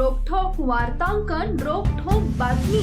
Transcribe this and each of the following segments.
वार्तांकन रोखोक बातमी.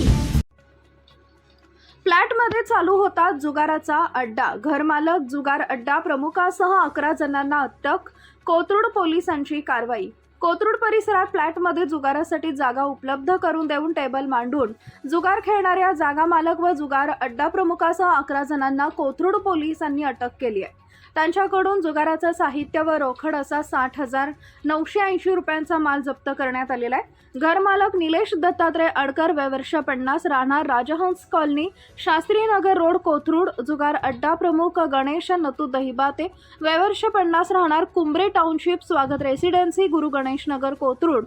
फ्लॅटमध्ये चालू होता जुगाराचा अड्डा. घरमालक जुगार अड्डा प्रमुखासह अकरा जणांना अटक कोथरूड पोलिसांची कारवाई. कोथरूड परिसरात फ्लॅटमध्ये जुगारासाठी जागा उपलब्ध करून देऊन टेबल मांडून जुगार खेळणाऱ्या जागा मालक व जुगार अड्डा प्रमुखासह अकरा जणांना कोथरूड पोलिसांनी अटक केली आहे. त्यांच्याकडून जुगाराचं साहित्य व रोखड असा साठ हजार नऊशे ऐंशी रुपयांचा माल जप्त करण्यात आलेला आहे. घरमालक निलेश दत्तात्रय अडकर वयवर्ष पन्नास राहणार राजहंस कॉलनी शास्त्री नगर रोड कोथरूड जुगार अड्डा प्रमुख गणेश नतू दहिबाते वयवर्ष पन्नास राहणार कुंबरे टाउनशिप स्वागत रेसिडेन्सी गुरु गणेश नगर कोथरूड.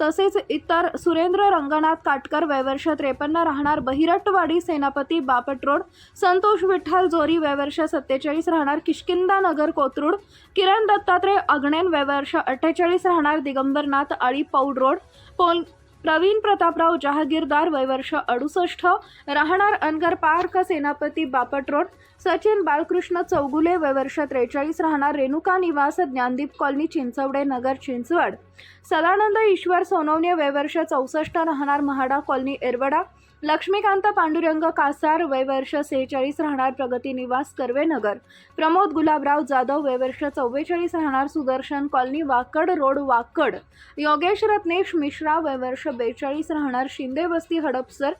तसेच इतर सुरेंद्र रंगनाथ काटकर वयवर्ष त्रेपन्न राहणार बहिरटवाडी सेनापती बापट रोड संतोष विठ्ठल जोरी वयवर्ष सत्तेचाळीस राहणार किश नगर कोथरूड किरण दत्तात्रय अग्नेन वयवर्ष अठ्ठेचाळीस राहणार दिगंबरनाथ आळी पौड रोड पोल प्रवीण प्रतापराव जहागीरदार वयवर्ष अडुसष्ट राहणार अनगर पार्क सेनापती बापट रोड. सचिन बाळकृष्ण चौगुले वयवर्ष त्रेचाळीस. राहणार रेणुका निवास ज्ञानदीप कॉलनी चिंचवडे नगर चिंचवड. सदानंद ईश्वर सोनवणे वयवर्ष चौसष्ट. राहणार महाडा कॉलनी एरवडा. लक्ष्मीकांत पांडुरंग कासार वयवर्ष सेहेचाळीस. राहणार प्रगती निवास कर्वेनगर प्रमोद गुलाबराव जाधव वयवर्ष चव्वेचाळीस. राहणार सुदर्शन कॉलनी वाकड रोड वाकड. योगेश रत्नेश मिश्रा वयवर्ष बेचाळीस राहणार. शिंदे वस्ती हडपसर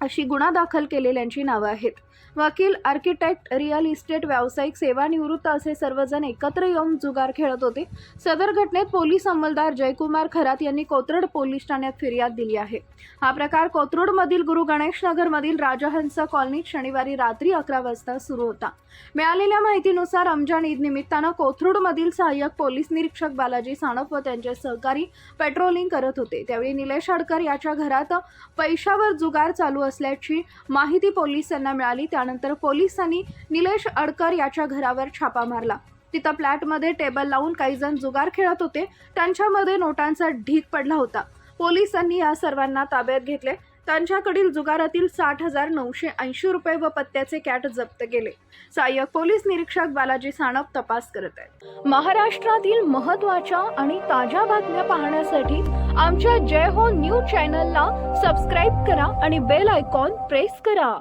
अशी गुन्हा दाखल केलेल्यांची नावं आहेत. वकील आर्किटेक्ट रिअल इस्टेट व्यावसायिक सेवानिवृत्त असे सर्वजण एकत्र येऊन जुगार खेळत होते. सदर घटनेत पोलीस अंमलदार जयकुमार खरात यांनी कोथरूड पोलीस ठाण्यात फिर्याद दिली आहे. हा प्रकार कोथरूडमधील गुरु गणेश नगरमधील राजहंस कॉलनीत शनिवारी रात्री अकरा वाजता सुरू होता. मिळालेल्या माहितीनुसार रमजान ईद निमित्तानं कोथरूडमधील सहाय्यक पोलीस निरीक्षक बालाजी साणप व त्यांचे सहकारी पेट्रोलिंग करत होते. त्यावेळी निलेश हडकर याच्या घरात पैशावर जुगार चालू असल्याची माहिती पोलिसांना मिळाली. त्यानंतर पोलिसांनी निलेश अडकर याच्या घरावर छापा मारला. तिथं फ्लॅटमध्ये टेबल लावून काही जण जुगार खेळत होते. त्यांच्यामध्ये नोटांचा ढीक पडला होता. पोलिसांनी या सर्वांना ताब्यात घेतले. त्यांच्याकडील जुगारातील साठ हजार नऊशे ऐंशी रुपये व पत्त्याचे कॅट जप्त केले. सहाय्यक पोलीस निरीक्षक बालाजी साणप तपास करत आहेत. महाराष्ट्रातील महत्त्वाच्या आणि ताज्या बातम्या पाहण्यासाठी आमच्या जय हो न्यूज चॅनलला सबस्क्राईब करा आणि बेल आयकॉन प्रेस करा.